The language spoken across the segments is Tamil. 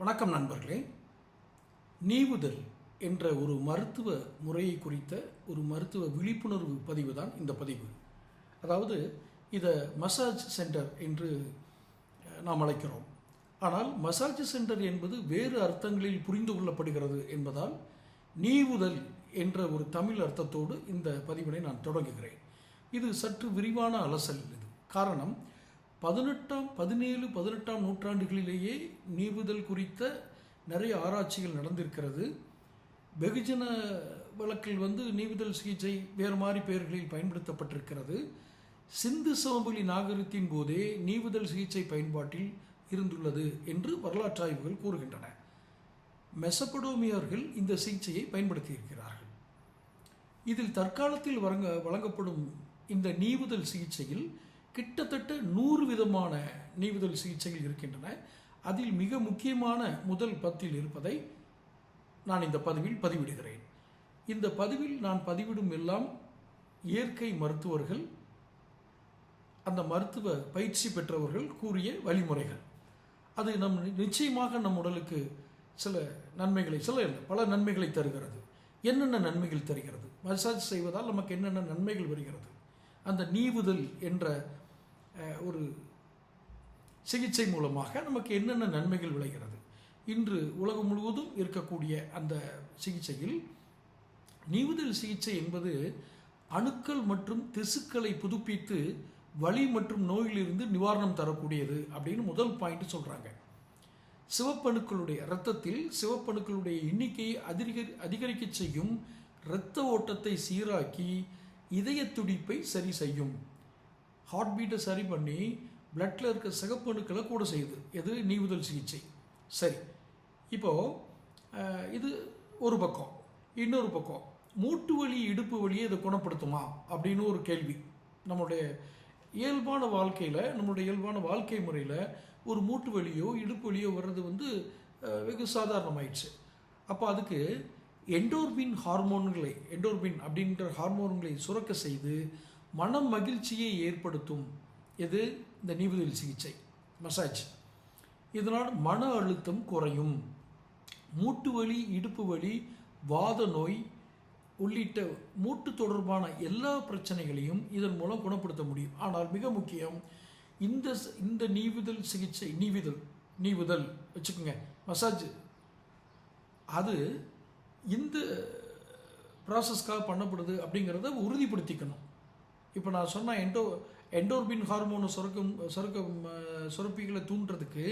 வணக்கம் நண்பர்களே. நீவுதல் என்ற ஒரு மருத்துவ முறையை குறித்த ஒரு மருத்துவ விழிப்புணர்வு பதிவு தான் இந்த பதிவு. அதாவது இதை மசாஜ் சென்டர் என்று நாம் அழைக்கிறோம். ஆனால் மசாஜ் சென்டர் என்பது வேறு அர்த்தங்களில் புரிந்து கொள்ளப்படுகிறது என்பதால் நீவுதல் என்ற ஒரு தமிழ் அர்த்தத்தோடு இந்த பதிவினை நான் தொடங்குகிறேன். இது சற்று விரிவான அலசல் இது. காரணம் பதினெட்டாம் பதினேழு பதினெட்டாம் நூற்றாண்டுகளிலேயே நீவுதல் குறித்த நிறைய ஆராய்ச்சிகள் நடந்திருக்கிறது. வெகுஜன வழக்கில் வந்து நீவுதல் சிகிச்சை வேறு மாதிரி பெயர்களில் பயன்படுத்தப்பட்டிருக்கிறது. சிந்து சமவெளி நாகரிகத்தின் போதே நீவுதல் சிகிச்சை பயன்பாட்டில் இருந்துள்ளது என்று வரலாற்று ஆய்வுகள் கூறுகின்றன. மெசபடோமியர்கள் இந்த சிகிச்சையை பயன்படுத்தியிருக்கிறார்கள். இதில் தற்காலத்தில் வழங்க வழங்கப்படும் இந்த நீவுதல் சிகிச்சையில் கிட்டத்தட்ட நூறு விதமான நீவுதல் சிகிச்சைகள் இருக்கின்றன. அதில் மிக முக்கியமான முதல் பத்தில் இருப்பதை நான் இந்த பதிவில் பதிவிடுகிறேன். இந்த பதிவில் நான் பதிவிடும் எல்லாம் இயற்கை மருத்துவர்கள் அந்த மருத்துவ பயிற்சி பெற்றவர்கள் கூறிய வழிமுறைகள். அது நம் நிச்சயமாக நம் உடலுக்கு சில நன்மைகளை சில இல்லை பல நன்மைகளை தருகிறது. என்னென்ன நன்மைகள் தருகிறது? மசாஜ் செய்வதால் நமக்கு என்னென்ன நன்மைகள் வருகிறது? அந்த நீவுதல் என்ற ஒரு சிகிச்சை மூலமாக நமக்கு என்னென்ன நன்மைகள் விளைகிறது? இன்று உலகம் முழுவதும் இருக்கக்கூடிய அந்த சிகிச்சையில் நீவுதல் சிகிச்சை என்பது அணுக்கள் மற்றும் திசுக்களை புதுப்பித்து வலி மற்றும் நோயிலிருந்து நிவாரணம் தரக்கூடியது அப்படின்னு முதல் பாயிண்ட் சொல்கிறாங்க சிவப்பணுக்களுடைய இரத்தத்தில் சிவப்பணுக்களுடைய எண்ணிக்கையை அதிக அதிகரிக்க செய்யும் இரத்த ஓட்டத்தை சீராக்கி இதய துடிப்பை சரி செய்யும். ஹார்ட் பீட்டை சரி பண்ணி பிளட்டில் இருக்க சிகப்பணுக்களை கூட செய்யுது. எது? நீவுதல் சிகிச்சை. சரி. இப்போது இது ஒரு பக்கம். இன்னொரு பக்கம். மூட்டு வலி இடுப்பு வலியை இதை குணப்படுத்துமா? அப்படின்னு ஒரு கேள்வி. நம்மளுடைய இயல்பான வாழ்க்கையில் நம்மளுடைய இயல்பான வாழ்க்கை முறையில் ஒரு மூட்டு வலியோ இடுப்பு வலியோ வர்றது வந்து வெகு சாதாரணமாயிடுச்சு. அப்போ அதுக்கு எண்டோர்பின் ஹார்மோன்களை எண்டோர்பின் அப்படின்ற ஹார்மோன்களை சுரக்க செய்து மனம் மகிழ்ச்சியை ஏற்படுத்தும். எது? இந்த நீவுதல் சிகிச்சை. மசாஜ். இதனால் மன அழுத்தம் குறையும். மூட்டு வலி இடுப்பு வலி வாத நோய் உள்ளிட்ட மூட்டு தொடர்பான எல்லா பிரச்சனைகளையும் இதன் மூலம் குணப்படுத்த முடியும். ஆனால் மிக முக்கியம் இந்த இந்த நீவுதல் சிகிச்சை நீவிதல் நீவுதல் வச்சுக்கோங்க. மசாஜ். அது இந்த ப்ராசஸ்க்காக பண்ணப்படுது அப்படிங்கிறத உறுதிப்படுத்திக்கணும். இப்போ நான் சொன்ன என்டோ எண்டோர்பின் ஹார்மோனை சுரக்கும் சுரக்க சுரப்பிகளை தூண்டுறதுக்கு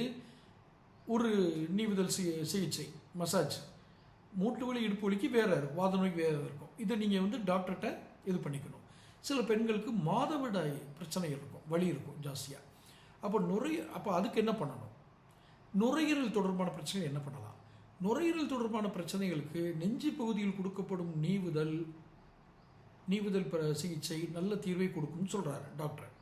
ஒரு நீவுதல் சி சிகிச்சை மசாஜ். மூட்டு வலி இடுப்பு வலிக்கு வேறு இருக்கும் வாத நோய்க்கு வேற இருக்கும். இதை நீங்கள் வந்து டாக்டர்கிட்ட இது பண்ணிக்கணும். சில பெண்களுக்கு மாதவிடாய் பிரச்சனைகள் இருக்கும் வலி இருக்கும் ஜாஸ்தியாக அப்போ நுரை அப்போ அதுக்கு என்ன பண்ணணும்? நுரையீரல் தொடர்பான பிரச்சனைகள் என்ன பண்ணலாம்? நுரையீரல் தொடர்பான பிரச்சனைகளுக்கு நெஞ்சு பகுதியில் கொடுக்கப்படும் நீவுதல் நீவுதல் பிர- சிகிச்சை நல்ல தீர்வை கொடுக்கும்னு சொல்கிறாரு டாக்டர்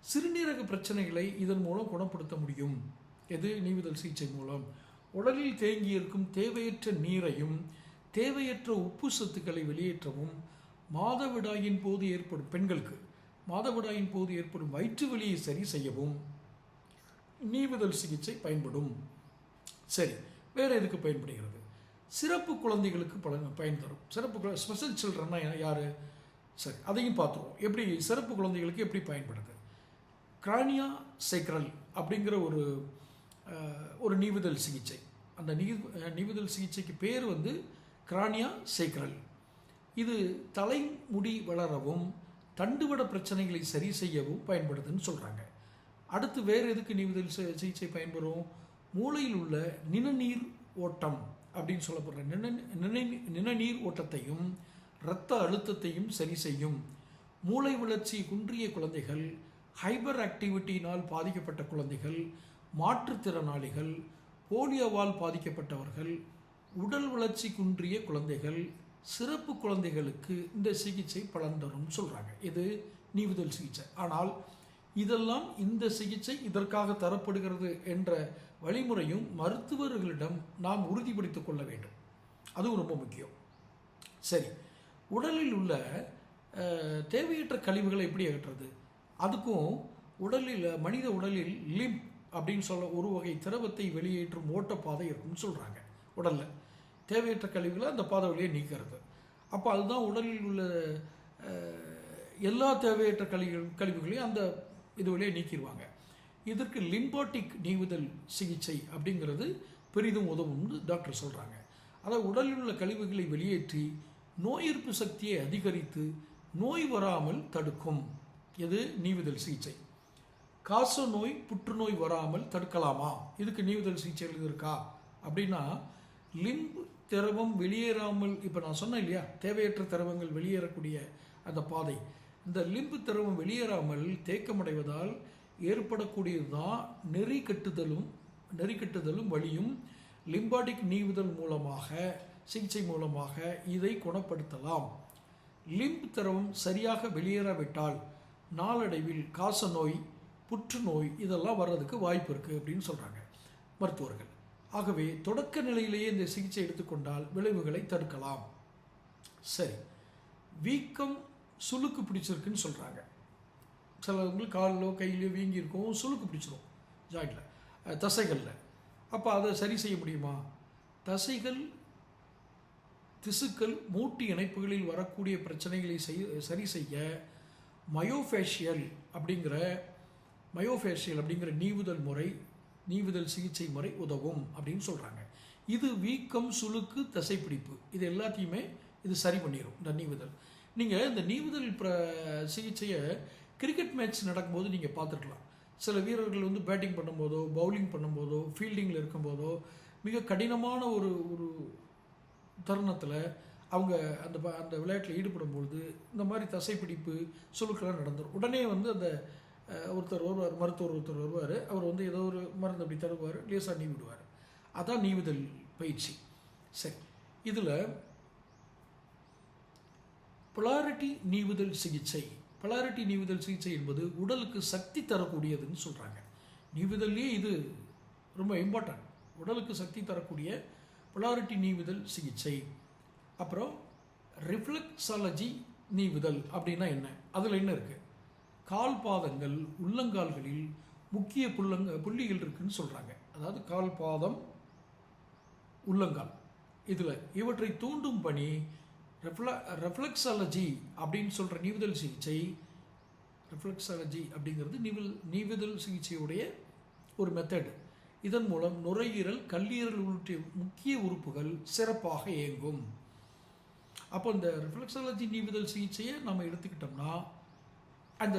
சிறுநீரக பிரச்சனைகளை இதன் மூலம் குணப்படுத்த முடியும். எது? நீவுதல் சிகிச்சை மூலம். உடலில் தேங்கி இருக்கும் தேவையற்ற நீரையும் தேவையற்ற உப்பு சத்துக்களை வெளியேற்றவும் மாதவிடாயின் போது ஏற்படும் பெண்களுக்கு மாதவிடாயின் போது ஏற்படும் வயிற்று வலியை சரி செய்யவும் நீவுதல் சிகிச்சை பயன்படும். சரி வேறு எதுக்கு பயன்படுகிறது? சிறப்பு குழந்தைகளுக்கு பலன் பயன் தரும். சிறப்பு ஸ்பெஷல் சில்ட்ரன்னா யார்? சரி அதையும் பார்த்துருவோம். எப்படி சிறப்பு குழந்தைகளுக்கு எப்படி பயன்படுது? கிரானியா சேக்ரல் அப்படிங்கிற ஒரு ஒரு நீவுதல் சிகிச்சை. அந்த நீ நீவுதல் சிகிச்சைக்கு பேர் வந்து கிரானியா சேக்ரல். இது தலைமுடி வளரவும் தண்டுவட பிரச்சனைகளை சரி செய்யவும் பயன்படுதுன்னு சொல்கிறாங்க அடுத்து வேறு எதுக்கு நீவுதல் சிகிச்சை பயன்பெறும்? மூளையில் உள்ள நிணநீர் ஓட்டம் அப்படின்னு சொல்லப்படுற நிண நிண- நிணநீர் ஓட்டத்தையும் இரத்த அழுத்தத்தையும் சரி செய்யும். மூளை வளர்ச்சி குன்றிய குழந்தைகள் ஹைபர் ஆக்டிவிட்டியினால் பாதிக்கப்பட்ட குழந்தைகள் மாற்றுத்திறனாளிகள் போலியோவால் பாதிக்கப்பட்டவர்கள் உடல் வளர்ச்சி குன்றிய குழந்தைகள் சிறப்பு குழந்தைகளுக்கு இந்த சிகிச்சை பலன் தரும்னு சொல்கிறாங்க இது நீவுதல் சிகிச்சை. ஆனால் இதெல்லாம் இந்த சிகிச்சை இதற்காக தரப்படுகிறது என்ற வழிமுறையும் மருத்துவர்களிடம் நாம் உறுதிப்படுத்திக் கொள்ள வேண்டும். அதுவும் ரொம்ப முக்கியம். சரி. உடலில் உள்ள தேவையற்ற கழிவுகளை எப்படி அகற்றுறது? அதுக்கும் உடலில் மனித உடலில் லிம்ப் அப்படின்னு சொல்ல ஒரு வகை திரவத்தை வெளியேற்றும் ஓட்டப்பாதை இருக்கும்னு சொல்கிறாங்க உடலில். தேவையற்ற கழிவுகளை அந்த பாதை வழியை நீக்கிறது. அப்போ அதுதான் உடலில் உள்ள எல்லா தேவையற்ற கழிவு கழிவுகளையும் அந்த இது வழியே நீக்கிடுவாங்க. இதற்கு லிம்பாட்டிக் நீவுதல் சிகிச்சை அப்படிங்கிறது பெரிதும் உதவும்னு டாக்டர் சொல்கிறாங்க அதாவது உடலில் உள்ள கழிவுகளை வெளியேற்றி நோய் எதிர்ப்பு சக்தியை அதிகரித்து நோய் வராமல் தடுக்கும். எது? நீவுதல் சிகிச்சை. காச நோய் புற்றுநோய் வராமல் தடுக்கலாமா? இதுக்கு நீவுதல் சிகிச்சைகள் இருக்கா அப்படின்னா லிம்பு திரவம் வெளியேறாமல் இப்போ நான் சொன்னேன் இல்லையா தேவையற்ற திரவங்கள் வெளியேறக்கூடிய அந்த பாதை. இந்த லிம்பு திரவம் வெளியேறாமல் தேக்கமடைவதால் ஏற்படக்கூடியது தான் நெறி கட்டுதலும் நெறி கட்டுதலும் வழியும் லிம்பாட்டிக் நீவுதல் மூலமாக சிகிச்சை மூலமாக இதை குணப்படுத்தலாம். லிம்ப் திரவம் சரியாக வெளியேறாவிட்டால் நாளடைவில் காச நோய் புற்றுநோய் இதெல்லாம் வர்றதுக்கு வாய்ப்பு இருக்குது அப்படின்னு சொல்கிறாங்க மருத்துவர்கள். ஆகவே தொடக்க நிலையிலேயே இந்த சிகிச்சை எடுத்துக்கொண்டால் விளைவுகளை தடுக்கலாம். சரி வீக்கம் சுளுக்கு பிடிச்சிருக்குன்னு சொல்கிறாங்க சிலவங்களுக்கு காலிலோ கையிலோ வீங்கியிருக்கும் சுளுக்கு பிடிச்சிரும் ஜாயிண்டில் தசைகளில். அப்போ அதை சரி செய்ய முடியுமா? தசைகள் திசுக்கள் மூட்டு இணைப்புகளில் வரக்கூடிய பிரச்சனைகளை செய் சரி செய்ய மயோஃபேஷியல் அப்படிங்கிற மயோஃபேஷியல் அப்படிங்கிற நீவுதல் முறை நீவுதல் சிகிச்சை முறை உதவும் அப்படின்னு சொல்கிறாங்க இது வீக்கம் சுளுக்கு தசைப்பிடிப்பு. இது எல்லாத்தையுமே இது சரி பண்ணிடும் இந்த நீவுதல். நீங்கள் இந்த நீவுதல் பிர சிகிச்சையை கிரிக்கெட் மேட்ச் நடக்கும்போது நீங்கள் பார்த்துருக்கலாம். சில வீரர்கள் வந்து பேட்டிங் பண்ணும்போதோ பவுலிங் பண்ணும்போதோ ஃபீல்டிங்கில் இருக்கும்போதோ மிக கடினமான ஒரு ஒரு தருணத்தில் அவங்க அந்த ப- அந்த விளையாட்டில் ஈடுபடும் பொழுது இந்த மாதிரி தசைப்பிடிப்பு சுழுக்கெல்லாம் நடந்துடும் உடனே வந்து அந்த ஒருத்தர் வருவார் மருத்துவர் ஒருத்தர் வருவார். அவர் வந்து ஏதோ ஒரு மருந்து அப்படி தருவார் லேசாக நீ விடுவார். அதான் நீவுதல் பயிற்சி. சரி. இதில் பொலாரிட்டி நீவுதல் சிகிச்சை. பொலாரிட்டி நீவுதல் சிகிச்சை என்பது உடலுக்கு சக்தி தரக்கூடியதுன்னு சொல்கிறாங்க நீவுதல்லையே இது ரொம்ப இம்பார்ட்டன்ட் உடலுக்கு சக்தி தரக்கூடிய பொலாரிட்டி நீவுதல் சிகிச்சை. அப்புறம் ரிஃப்ளெக்ஸாலஜி நீவுதல் அப்படின்னா என்ன? அதில் என்ன இருக்குது கால் பாதங்கள் உள்ளங்கால்களில் முக்கிய புள்ளங்க புள்ளிகள் இருக்குன்னு சொல்கிறாங்க அதாவது கால் பாதம் உள்ளங்கால். இதில் இவற்றை தூண்டும் பணி ரெஃப்ள ரெஃப்ளெக்ஸாலஜி அப்படின்னு சொல்கிற நீவுதல் சிகிச்சை ரெஃப்ளெக்ஸாலஜி அப்படிங்கிறது நீவில் நீவுதல் சிகிச்சையுடைய ஒரு மெத்தடு இதன் மூலம் நுரையீரல் கல்லீரல் உள்ளிட்ட முக்கிய உறுப்புகள் சிறப்பாக இயங்கும். அப்போ இந்த ரிஃப்ளெக்ஸாலஜி நீவிதல் சிகிச்சையை நம்ம எடுத்துக்கிட்டோம்னா அந்த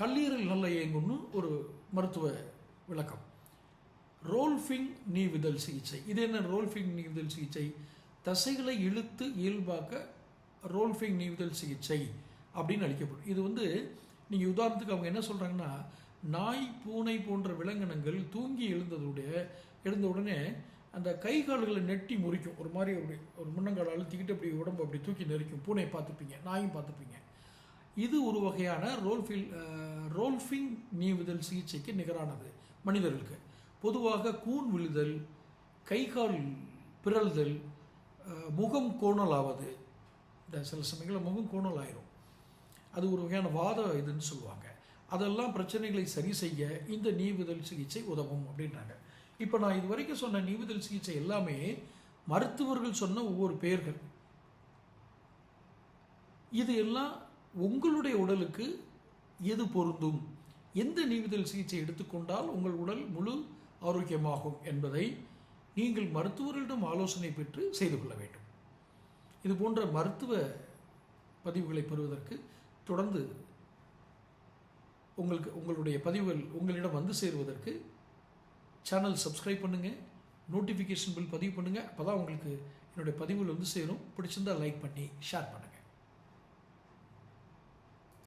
கல்லீரல் நல்லா இயங்கும்னு ஒரு மருத்துவ விளக்கம். ரோல்ஃபிங் நீவிதல் சிகிச்சை. இது என்ன ரோல்ஃபிங் நீவிதல் சிகிச்சை? தசைகளை இழுத்து இயல்பாக்க ரோல்ஃபிங் நீவிதல் சிகிச்சை அப்படின்னு அளிக்கப்படும். இது வந்து நீங்கள் உதாரணத்துக்கு அவங்க என்ன சொல்கிறாங்கன்னா நாய் பூனை போன்ற விலங்கினங்கள் தூங்கி எழுந்ததுடைய எழுந்த உடனே அந்த கை கால்களை நெட்டி முறிக்கும். ஒரு மாதிரி அப்படி ஒரு முன்னங்கால் அழுத்திக்கிட்டு அப்படி உடம்பு அப்படி தூக்கி நெரிக்கும். பூனை பார்த்துப்பீங்க நாயும் பார்த்துப்பீங்க. இது ஒரு வகையான ரோல்ஃபில் ரோல்ஃபிங் நீவுதல் சிகிச்சைக்கு நிகரானது மனிதர்களுக்கு. பொதுவாக கூன் விழுதல் கை கால் பிறழ்தல் முகம் கோணல் ஆவது. இந்த சில சமயங்களில் முகம் கோணல் ஆயிரும். அது ஒரு வகையான வாத இதுன்னு சொல்லுவாங்க. அதெல்லாம் பிரச்சனைகளை சரி செய்ய இந்த நீவுதல் சிகிச்சை உதவும் அப்படின்றாங்க. இப்போ நான் இது வரைக்கும் சொன்ன நீவுதல் சிகிச்சை எல்லாமே மருத்துவர்கள் சொன்ன ஒவ்வொரு பெயர்கள் இது எல்லாம் உங்களுடைய உடலுக்கு எது பொருந்தும்? எந்த நீவுதல் சிகிச்சை எடுத்துக்கொண்டால் உங்கள் உடல் முழு ஆரோக்கியமாகும் என்பதை நீங்கள் மருத்துவர்களிடம் ஆலோசனை பெற்று செய்து கொள்ள வேண்டும். இது போன்ற மருத்துவ பதிவுகளை பெறுவதற்கு தொடர்ந்து உங்களுக்கு உங்களுடைய பதிவுகள் உங்களிடம் வந்து சேருவதற்கு சேனல் சப்ஸ்கிரைப் பண்ணுங்கள் நோட்டிஃபிகேஷன் பில் பதிவு பண்ணுங்கள் அப்போ தான் உங்களுக்கு என்னுடைய பதிவுகள் வந்து சேரும். பிடிச்சிருந்தா லைக் பண்ணி ஷேர் பண்ணுங்கள்